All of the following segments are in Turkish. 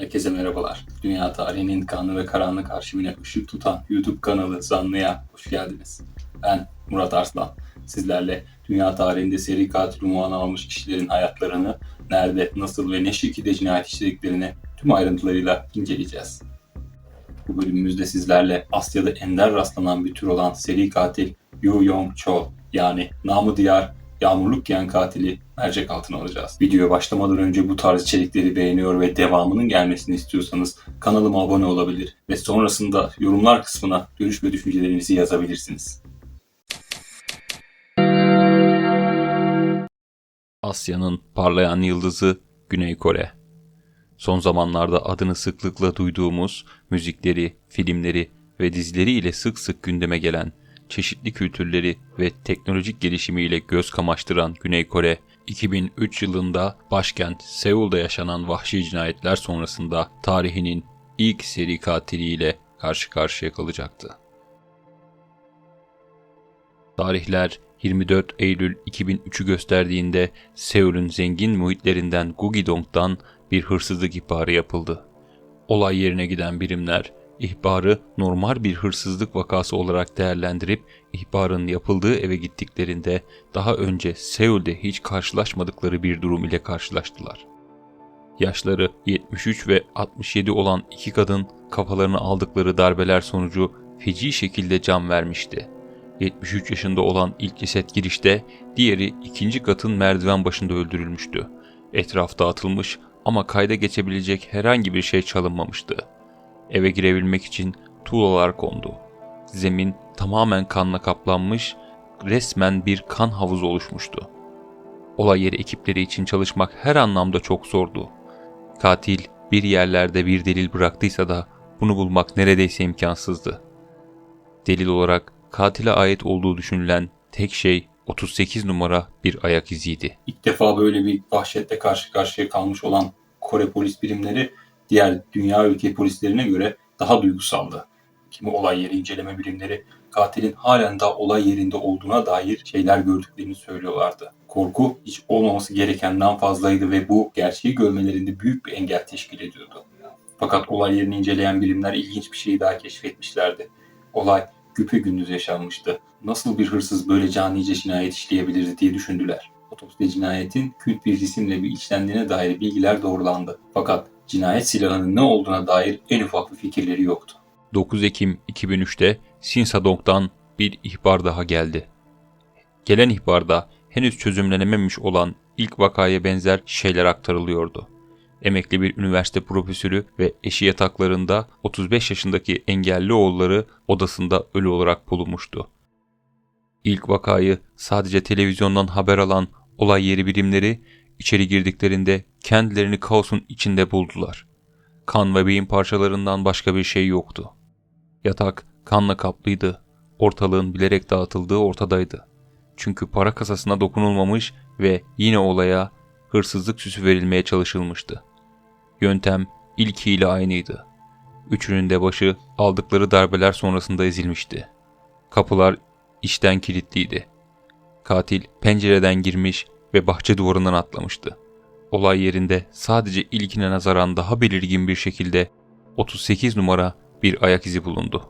Herkese merhabalar. Dünya tarihinin kanlı ve karanlık arşivine ışık tutan YouTube kanalı Zanlı'ya hoş geldiniz. Ben Murat Arslan. Sizlerle dünya tarihinde seri katil unvanı almış kişilerin hayatlarını, nerede, nasıl ve ne şekilde cinayet işlediklerini tüm ayrıntılarıyla inceleyeceğiz. Bu bölümümüzde sizlerle Asya'da ender rastlanan bir tür olan seri katil Yu Yong Chol yani namı diğer yağmurluk yiyen katili mercek altına alacağız. Videoya başlamadan önce bu tarz içerikleri beğeniyor ve devamının gelmesini istiyorsanız kanalıma abone olabilir ve sonrasında yorumlar kısmına görüş ve düşüncelerinizi yazabilirsiniz. Asya'nın parlayan yıldızı Güney Kore. Son zamanlarda adını sıklıkla duyduğumuz müzikleri, filmleri ve dizileri ile sık sık gündeme gelen, çeşitli kültürleri ve teknolojik gelişimiyle göz kamaştıran Güney Kore, 2003 yılında başkent Seul'da yaşanan vahşi cinayetler sonrasında tarihinin ilk seri katiliyle karşı karşıya kalacaktı. Tarihler 24 Eylül 2003'ü gösterdiğinde Seul'ün zengin muhitlerinden Gugidong'dan bir hırsızlık ihbarı yapıldı. Olay yerine giden birimler ihbarı normal bir hırsızlık vakası olarak değerlendirip ihbarın yapıldığı eve gittiklerinde daha önce Seul'de hiç karşılaşmadıkları bir durum ile karşılaştılar. Yaşları 73 ve 67 olan iki kadın kafalarını aldıkları darbeler sonucu feci şekilde can vermişti. 73 yaşında olan ilk ceset girişte, diğeri ikinci katın merdiven başında öldürülmüştü. Etraf dağıtılmış ama kayda geçebilecek herhangi bir şey çalınmamıştı. Eve girebilmek için tuğlalar kondu. Zemin tamamen kanla kaplanmış, resmen bir kan havuzu oluşmuştu. Olay yeri ekipleri için çalışmak her anlamda çok zordu. Katil bir yerlerde bir delil bıraktıysa da bunu bulmak neredeyse imkansızdı. Delil olarak katile ait olduğu düşünülen tek şey 38 numara bir ayak iziydi. İlk defa böyle bir vahşetle karşı karşıya kalmış olan Kore polis birimleri diğer dünya ülke polislerine göre daha duygusaldı. Kimi olay yeri inceleme birimleri katilin halen daha olay yerinde olduğuna dair şeyler gördüklerini söylüyorlardı. Korku hiç olmaması gerekenden fazlaydı ve bu gerçeği görmelerinde büyük bir engel teşkil ediyordu. Fakat olay yerini inceleyen birimler ilginç bir şeyi daha keşfetmişlerdi. Olay güpe gündüz yaşanmıştı. Nasıl bir hırsız böyle canice cinayet işleyebilirdi diye düşündüler. Otopside cinayetin kült bir cisimle bir işlendiğine dair bilgiler doğrulandı. Fakat cinayet silahının ne olduğuna dair en ufak bir fikirleri yoktu. 9 Ekim 2003'te Sinsadong'dan bir ihbar daha geldi. Gelen ihbarda henüz çözümlenememiş olan ilk vakaya benzer şeyler aktarılıyordu. Emekli bir üniversite profesörü ve eşi yataklarında 35 yaşındaki engelli oğulları odasında ölü olarak bulunmuştu. İlk vakayı sadece televizyondan haber alan olay yeri birimleri içeri girdiklerinde kendilerini kaosun içinde buldular. Kan ve beyin parçalarından başka bir şey yoktu. Yatak kanla kaplıydı. Ortalığın bilerek dağıtıldığı ortadaydı. Çünkü para kasasına dokunulmamış ve yine olaya hırsızlık süsü verilmeye çalışılmıştı. Yöntem ilkiyle aynıydı. Üçünün de başı aldıkları darbeler sonrasında ezilmişti. Kapılar içten kilitliydi. Katil pencereden girmiş ve bahçe duvarından atlamıştı. Olay yerinde sadece ilkine nazaran daha belirgin bir şekilde 38 numara bir ayak izi bulundu.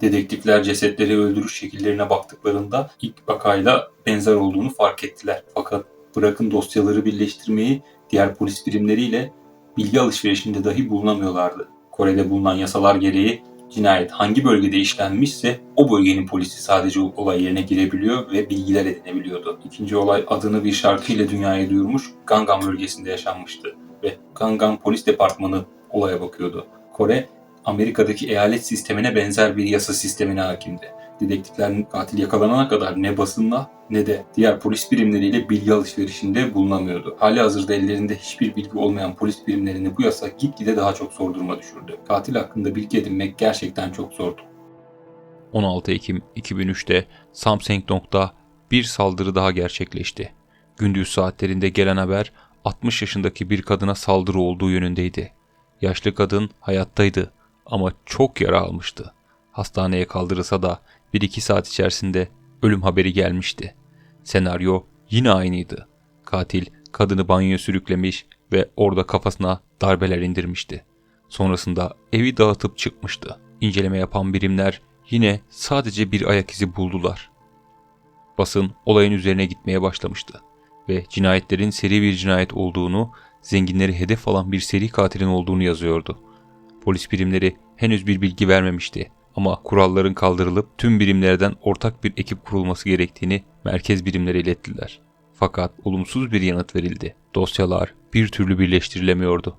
Dedektifler cesetleri öldürüş şekillerine baktıklarında ilk vakayla benzer olduğunu fark ettiler. Fakat bırakın dosyaları birleştirmeyi diğer polis birimleriyle bilgi alışverişinde dahi bulunamıyorlardı. Kore'de bulunan yasalar gereği cinayet hangi bölgede işlenmişse o bölgenin polisi sadece olay yerine girebiliyor ve bilgiler edinebiliyordu. İkinci olay adını bir şarkıyla dünyaya duyurmuş Gangnam bölgesinde yaşanmıştı ve Gangnam Polis Departmanı olaya bakıyordu. Kore, Amerika'daki eyalet sistemine benzer bir yasa sistemine hakimdi. Dedektifler katil yakalanana kadar ne basınla ne de diğer polis birimleriyle bilgi alışverişinde bulunamıyordu. Hali hazırda ellerinde hiçbir bilgi olmayan polis birimlerini bu yasa gitgide daha çok zor duruma düşürdü. Katil hakkında bilgi edinmek gerçekten çok zordu. 16 Ekim 2003'te Samsung.'da bir saldırı daha gerçekleşti. Gündüz saatlerinde gelen haber 60 yaşındaki bir kadına saldırı olduğu yönündeydi. Yaşlı kadın hayattaydı ama çok yara almıştı. Hastaneye kaldırılsa da 1-2 saat içerisinde ölüm haberi gelmişti. Senaryo yine aynıydı. Katil kadını banyoya sürüklemiş ve orada kafasına darbeler indirmişti. Sonrasında evi dağıtıp çıkmıştı. İnceleme yapan birimler yine sadece bir ayak izi buldular. Basın olayın üzerine gitmeye başlamıştı ve cinayetlerin seri bir cinayet olduğunu, zenginleri hedef alan bir seri katilin olduğunu yazıyordu. Polis birimleri henüz bir bilgi vermemişti ama kuralların kaldırılıp tüm birimlerden ortak bir ekip kurulması gerektiğini merkez birimlere ilettiler. Fakat olumsuz bir yanıt verildi. Dosyalar bir türlü birleştirilemiyordu.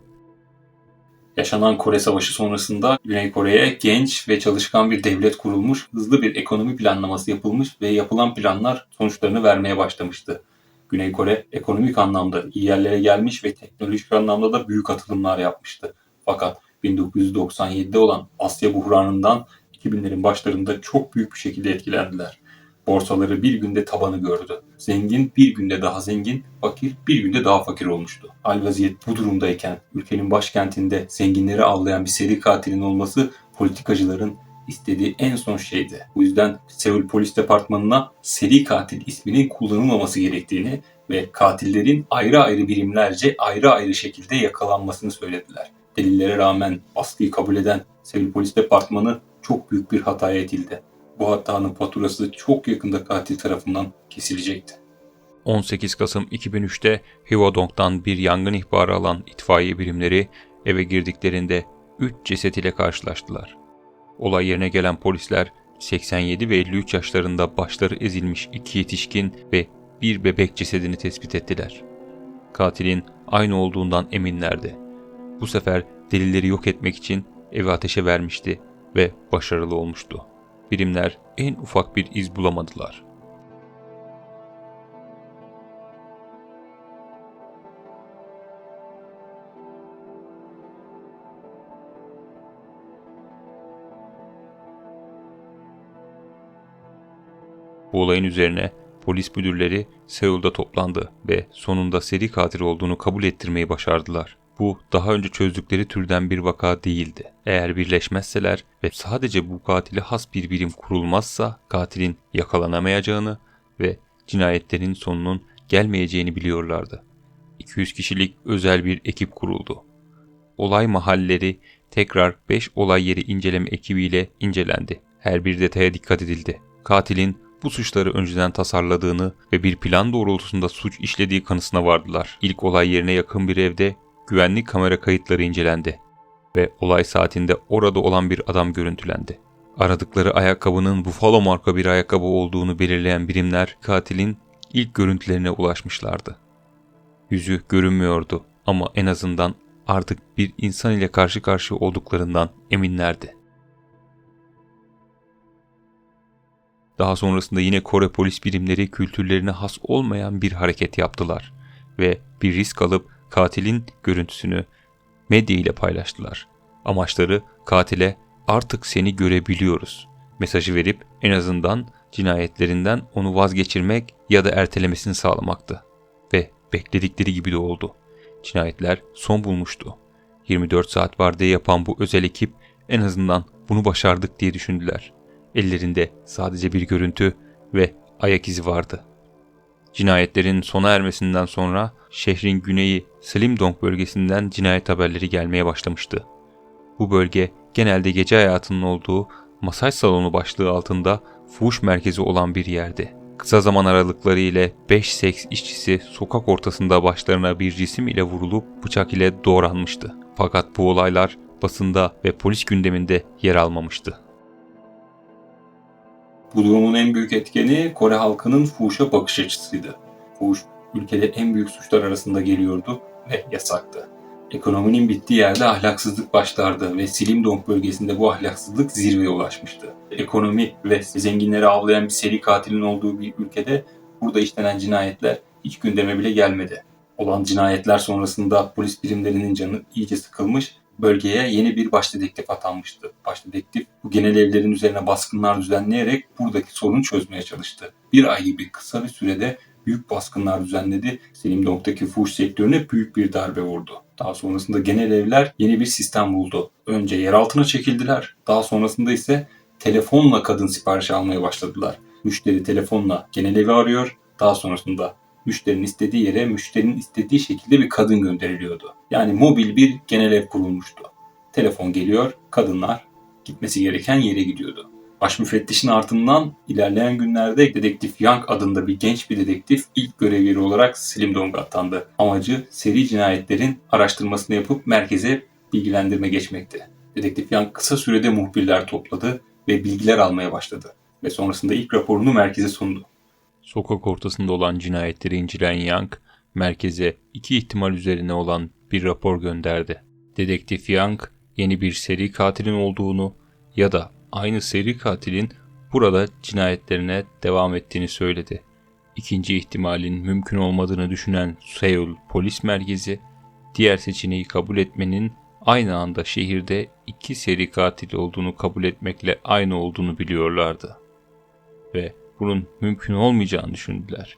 Yaşanan Kore Savaşı sonrasında Güney Kore'ye genç ve çalışkan bir devlet kurulmuş, hızlı bir ekonomi planlaması yapılmış ve yapılan planlar sonuçlarını vermeye başlamıştı. Güney Kore ekonomik anlamda iyi yerlere gelmiş ve teknolojik anlamda da büyük atılımlar yapmıştı. Fakat 1997'de olan Asya buhranından 2000'lerin başlarında çok büyük bir şekilde etkilendiler. Borsaları bir günde tabanı gördü. Zengin bir günde daha zengin, fakir bir günde daha fakir olmuştu. Hal vaziyet bu durumdayken ülkenin başkentinde zenginleri avlayan bir seri katilin olması politikacıların istediği en son şeydi. Bu yüzden Seul Polis Departmanı'na seri katil isminin kullanılmaması gerektiğini ve katillerin ayrı ayrı birimlerce ayrı ayrı şekilde yakalanmasını söylediler. Delillere rağmen baskıyı kabul eden Seul Polis Departmanı çok büyük bir hataya itildi. Bu hatanın faturası çok yakında katil tarafından kesilecekti. 18 Kasım 2003'te Hwadong'dan bir yangın ihbarı alan itfaiye birimleri eve girdiklerinde 3 ceset ile karşılaştılar. Olay yerine gelen polisler 87 ve 53 yaşlarında başları ezilmiş iki yetişkin ve bir bebek cesedini tespit ettiler. Katilin aynı olduğundan eminlerdi. Bu sefer delilleri yok etmek için evi ateşe vermişti ve başarılı olmuştu. Birimler en ufak bir iz bulamadılar. Bu olayın üzerine polis müdürleri Seul'da toplandı ve sonunda seri katil olduğunu kabul ettirmeyi başardılar. Bu daha önce çözdükleri türden bir vaka değildi. Eğer birleşmezseler ve sadece bu katili has bir birim kurulmazsa katilin yakalanamayacağını ve cinayetlerin sonunun gelmeyeceğini biliyorlardı. 200 kişilik özel bir ekip kuruldu. Olay mahalleri tekrar 5 olay yeri inceleme ekibiyle incelendi. Her bir detaya dikkat edildi. Katilin bu suçları önceden tasarladığını ve bir plan doğrultusunda suç işlediği kanısına vardılar. İlk olay yerine yakın bir evde güvenlik kamera kayıtları incelendi ve olay saatinde orada olan bir adam görüntülendi. Aradıkları ayakkabının Buffalo marka bir ayakkabı olduğunu belirleyen birimler katilin ilk görüntülerine ulaşmışlardı. Yüzü görünmüyordu ama en azından artık bir insan ile karşı karşıya olduklarından eminlerdi. Daha sonrasında yine Kore polis birimleri kültürlerine has olmayan bir hareket yaptılar ve bir risk alıp katilin görüntüsünü medya ile paylaştılar. Amaçları katile artık seni görebiliyoruz mesajı verip en azından cinayetlerinden onu vazgeçirmek ya da ertelemesini sağlamaktı. Ve bekledikleri gibi de oldu. Cinayetler son bulmuştu. 24 saat vardiya yapan bu özel ekip en azından bunu başardık diye düşündüler. Ellerinde sadece bir görüntü ve ayak izi vardı. Cinayetlerin sona ermesinden sonra şehrin güneyi Slimdong bölgesinden cinayet haberleri gelmeye başlamıştı. Bu bölge genelde gece hayatının olduğu masaj salonu başlığı altında fuhuş merkezi olan bir yerdi. Kısa zaman aralıkları ile 5 seks işçisi sokak ortasında başlarına bir cisim ile vurulup bıçak ile doğranmıştı. Fakat bu olaylar basında ve polis gündeminde yer almamıştı. Bu durumun en büyük etkeni Kore halkının fuhuşa bakış açısıydı. Fuhuş ülkede en büyük suçlar arasında geliyordu ve yasaktı. Ekonominin bittiği yerde ahlaksızlık başlardı ve Silimdong bölgesinde bu ahlaksızlık zirveye ulaşmıştı. Ekonomi ve zenginleri avlayan bir seri katilin olduğu bir ülkede burada işlenen cinayetler hiç gündeme bile gelmedi. Olan cinayetler sonrasında polis birimlerinin canı iyice sıkılmış, bölgeye yeni bir baş dedektif atanmıştı. Baş dedektif bu genel evlerin üzerine baskınlar düzenleyerek buradaki sorunu çözmeye çalıştı. Bir ay gibi kısa bir sürede büyük baskınlar düzenledi. Selimdong'daki fuhuş sektörüne büyük bir darbe vurdu. Daha sonrasında genel evler yeni bir sistem buldu. Önce yer altına çekildiler. Daha sonrasında ise telefonla kadın sipariş almaya başladılar. Müşteri telefonla genel evi arıyor. Daha sonrasında müşterinin istediği yere müşterinin istediği şekilde bir kadın gönderiliyordu. Yani mobil bir genel ev kurulmuştu. Telefon geliyor, kadınlar gitmesi gereken yere gidiyordu. Baş müfettişin ardından ilerleyen günlerde dedektif Young adında bir genç bir dedektif ilk görev yeri olarak Slimdong'a atandı. Amacı seri cinayetlerin araştırmasını yapıp merkeze bilgilendirme geçmekti. Dedektif Young kısa sürede muhbirler topladı ve bilgiler almaya başladı ve sonrasında ilk raporunu merkeze sundu. Sokak ortasında olan cinayetleri inceleyen Young, merkeze iki ihtimal üzerine olan bir rapor gönderdi. Dedektif Young, yeni bir seri katilin olduğunu ya da aynı seri katilin burada cinayetlerine devam ettiğini söyledi. İkinci ihtimalin mümkün olmadığını düşünen Seul Polis Merkezi, diğer seçeneği kabul etmenin aynı anda şehirde iki seri katil olduğunu kabul etmekle aynı olduğunu biliyorlardı. Ve bunun mümkün olmayacağını düşündüler.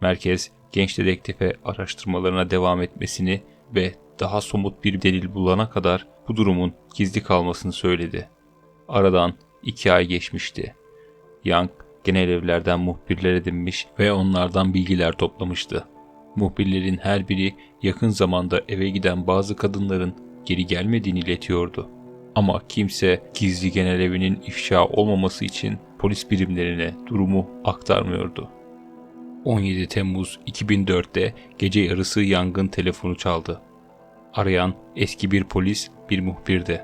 Merkez genç dedektife araştırmalarına devam etmesini ve daha somut bir delil bulana kadar bu durumun gizli kalmasını söyledi. Aradan iki ay geçmişti. Young genel evlerden muhbirler edinmiş ve onlardan bilgiler toplamıştı. Muhbirlerin her biri yakın zamanda eve giden bazı kadınların geri gelmediğini iletiyordu. Ama kimse gizli genel evinin ifşa olmaması için polis birimlerine durumu aktarmıyordu. 17 Temmuz 2004'te gece yarısı yangın telefonu çaldı. Arayan eski bir polis, bir muhbirdi.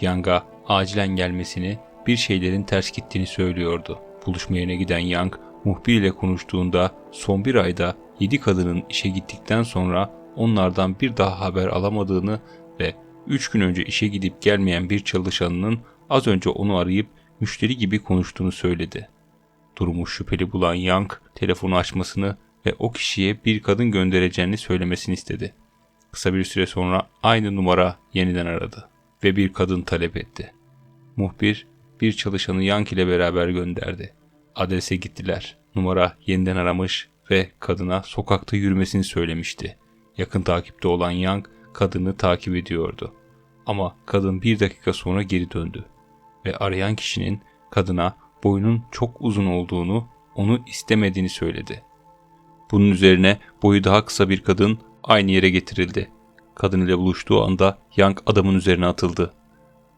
Yang'a acilen gelmesini, bir şeylerin ters gittiğini söylüyordu. Buluşma yerine giden Yang, muhbir ile konuştuğunda son bir ayda 7 kadının işe gittikten sonra onlardan bir daha haber alamadığını ve 3 gün önce işe gidip gelmeyen bir çalışanının az önce onu arayıp müşteri gibi konuştuğunu söyledi. Durumu şüpheli bulan Yang telefonu açmasını ve o kişiye bir kadın göndereceğini söylemesini istedi. Kısa bir süre sonra aynı numara yeniden aradı ve bir kadın talep etti. Muhbir bir çalışanı Yang ile beraber gönderdi. Adrese gittiler. Numara yeniden aramış ve kadına sokakta yürümesini söylemişti. Yakın takipte olan Yang kadını takip ediyordu. Ama kadın bir dakika sonra geri döndü ve arayan kişinin kadına boyunun çok uzun olduğunu, onu istemediğini söyledi. Bunun üzerine boyu daha kısa bir kadın aynı yere getirildi. Kadın ile buluştuğu anda Yang adamın üzerine atıldı.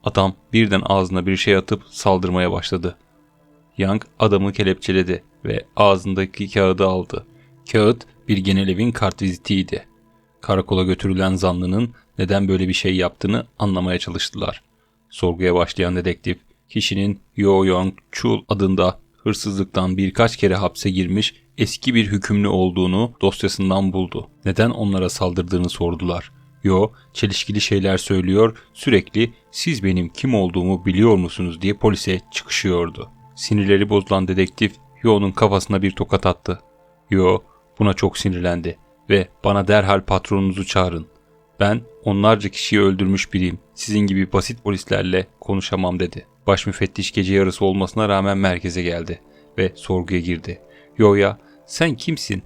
Adam birden ağzına bir şey atıp saldırmaya başladı. Yang adamı kelepçeledi ve ağzındaki kağıdı aldı. Kağıt bir genel evin kartvizitiydi. Karakola götürülen zanlının neden böyle bir şey yaptığını anlamaya çalıştılar. Sorguya başlayan dedektif, kişinin Yo Yong Chul adında hırsızlıktan birkaç kere hapse girmiş eski bir hükümlü olduğunu dosyasından buldu. Neden onlara saldırdığını sordular. Yo, çelişkili şeyler söylüyor, sürekli siz benim kim olduğumu biliyor musunuz diye polise çıkışıyordu. Sinirleri bozulan dedektif Yo'nun kafasına bir tokat attı. Yo, buna çok sinirlendi ve bana derhal patronunuzu çağırın. Ben onlarca kişiyi öldürmüş biriyim. Sizin gibi basit polislerle konuşamam dedi. Baş müfettiş gece yarısı olmasına rağmen merkeze geldi ve sorguya girdi. Yo'ya sen kimsin?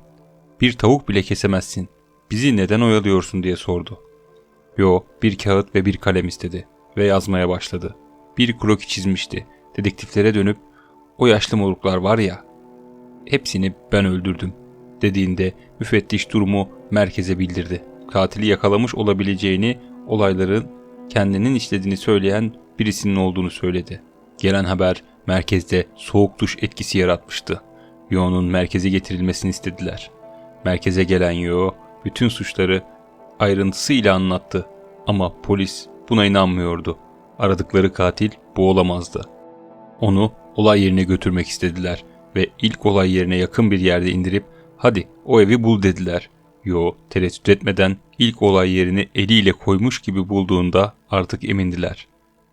Bir tavuk bile kesemezsin. Bizi neden oyalıyorsun diye sordu. Yo bir kağıt ve bir kalem istedi ve yazmaya başladı. Bir kroki çizmişti. Dedektiflere dönüp o yaşlı moruklar var ya hepsini ben öldürdüm dediğinde müfettiş durumu merkeze bildirdi. Katili yakalamış olabileceğini, olayların kendinin işlediğini söyleyen birisinin olduğunu söyledi. Gelen haber merkezde soğuk duş etkisi yaratmıştı. Yo'nun merkeze getirilmesini istediler. Merkeze gelen Yo bütün suçları ayrıntısıyla anlattı ama polis buna inanmıyordu. Aradıkları katil bu olamazdı. Onu olay yerine götürmek istediler ve ilk olay yerine yakın bir yerde indirip hadi o evi bul dediler. Yo tereddüt etmeden ilk olay yerini eliyle koymuş gibi bulduğunda artık emindiler.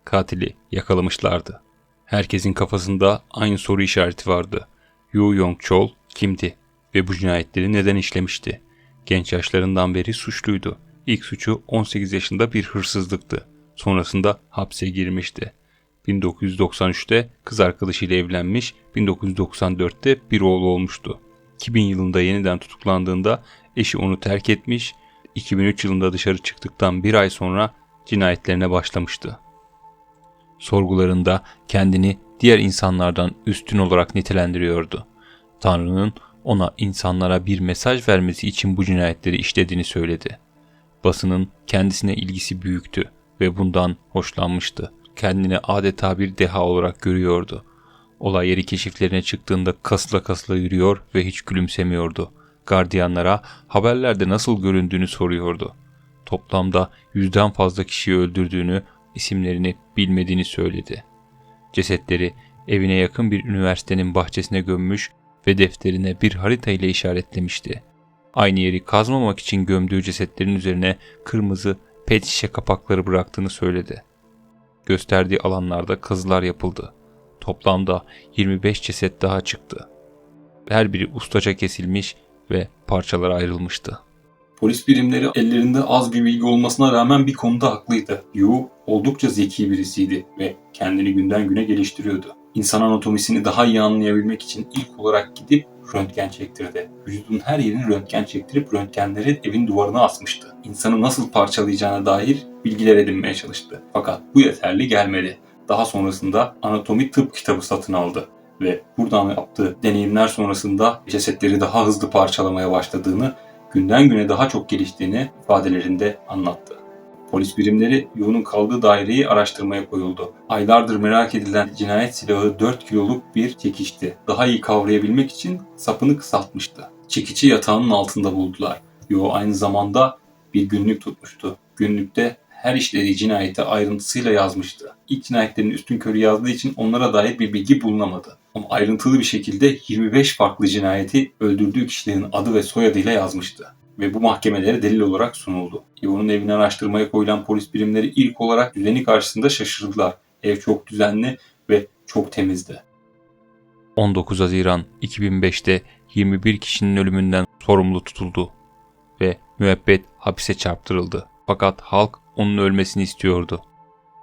Katili yakalamışlardı. Herkesin kafasında aynı soru işareti vardı. Yu Yong Chol kimdi ve bu cinayetleri neden işlemişti? Genç yaşlarından beri suçluydu. İlk suçu 18 yaşında bir hırsızlıktı. Sonrasında hapse girmişti. 1993'te kız arkadaşıyla evlenmiş, 1994'te bir oğlu olmuştu. 2000 yılında yeniden tutuklandığında eşi onu terk etmiş, 2003 yılında dışarı çıktıktan bir ay sonra cinayetlerine başlamıştı. Sorgularında kendini diğer insanlardan üstün olarak nitelendiriyordu. Tanrı'nın ona insanlara bir mesaj vermesi için bu cinayetleri işlediğini söyledi. Basının kendisine ilgisi büyüktü ve bundan hoşlanmıştı. Kendini adeta bir deha olarak görüyordu. Olay yeri keşiflerine çıktığında kasla kasla yürüyor ve hiç gülümsemiyordu. Gardiyanlara haberlerde nasıl göründüğünü soruyordu. Toplamda yüzden fazla kişiyi öldürdüğünü, isimlerini bilmediğini söyledi. Cesetleri evine yakın bir üniversitenin bahçesine gömmüş ve defterine bir harita ile işaretlemişti. Aynı yeri kazmamak için gömdüğü cesetlerin üzerine kırmızı pet şişe kapakları bıraktığını söyledi. Gösterdiği alanlarda kazılar yapıldı. Toplamda 25 ceset daha çıktı. Her biri ustaca kesilmiş ve parçalara ayrılmıştı. Polis birimleri ellerinde az bir bilgi olmasına rağmen bir konuda haklıydı. Yu oldukça zeki birisiydi ve kendini günden güne geliştiriyordu. İnsan anatomisini daha iyi anlayabilmek için ilk olarak gidip röntgen çektirdi. Vücudun her yerini röntgen çektirip röntgenleri evin duvarına asmıştı. İnsanı nasıl parçalayacağına dair bilgiler edinmeye çalıştı. Fakat bu yeterli gelmedi. Daha sonrasında anatomi tıp kitabı satın aldı ve buradan yaptığı deneyimler sonrasında cesetleri daha hızlı parçalamaya başladığını günden güne daha çok geliştiğini ifadelerinde anlattı. Polis birimleri Yu'nun kaldığı daireyi araştırmaya koyuldu. Aylardır merak edilen cinayet silahı 4 kiloluk bir çekişti. Daha iyi kavrayabilmek için sapını kısaltmıştı. Çekici yatağının altında buldular. Yu aynı zamanda bir günlük tutmuştu. Günlükte her işlediği cinayeti ayrıntısıyla yazmıştı. İlk cinayetlerin üstün körü yazdığı için onlara dair bir bilgi bulunamadı. Ama ayrıntılı bir şekilde 25 farklı cinayeti öldürdüğü kişilerin adı ve soyadıyla yazmıştı. Ve bu mahkemelere delil olarak sunuldu. Yoğun'un evini araştırmaya koyulan polis birimleri ilk olarak düzeni karşısında şaşırdılar. Ev çok düzenli ve çok temizdi. 19 Haziran 2005'te 21 kişinin ölümünden sorumlu tutuldu ve müebbet hapise çarptırıldı. Fakat halk onun ölmesini istiyordu.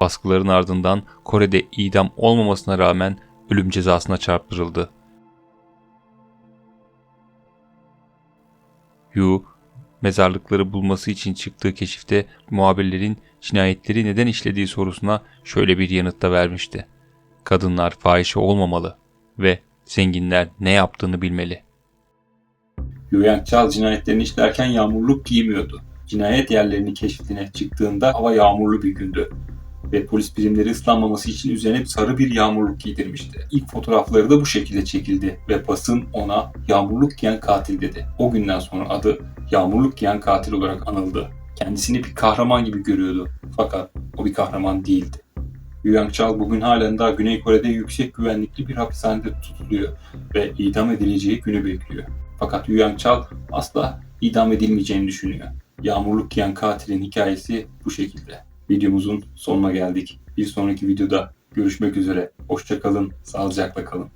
Baskıların ardından Kore'de idam olmamasına rağmen ölüm cezasına çarptırıldı. Yu, mezarlıkları bulması için çıktığı keşifte muhabirlerin cinayetleri neden işlediği sorusuna şöyle bir yanıt da vermişti. Kadınlar fahişe olmamalı ve zenginler ne yaptığını bilmeli. Yuyan Çal cinayetlerini işlerken yağmurluk giymiyordu. Cinayet yerlerini keşfine çıktığında hava yağmurlu bir gündü ve polis birimleri ıslanmaması için üzerine sarı bir yağmurluk giydirmişti. İlk fotoğrafları da bu şekilde çekildi ve basın ona yağmurluk giyen katil dedi. O günden sonra adı yağmurluk giyen katil olarak anıldı. Kendisini bir kahraman gibi görüyordu fakat o bir kahraman değildi. Yuan Chal bugün halen daha Güney Kore'de yüksek güvenlikli bir hapishanede tutuluyor ve idam edileceği günü bekliyor. Fakat Yuan Chal asla idam edilmeyeceğini düşünüyor. Yağmurluk giyen katilin hikayesi bu şekilde. Videomuzun sonuna geldik. Bir sonraki videoda görüşmek üzere. Hoşçakalın, sağlıcakla kalın.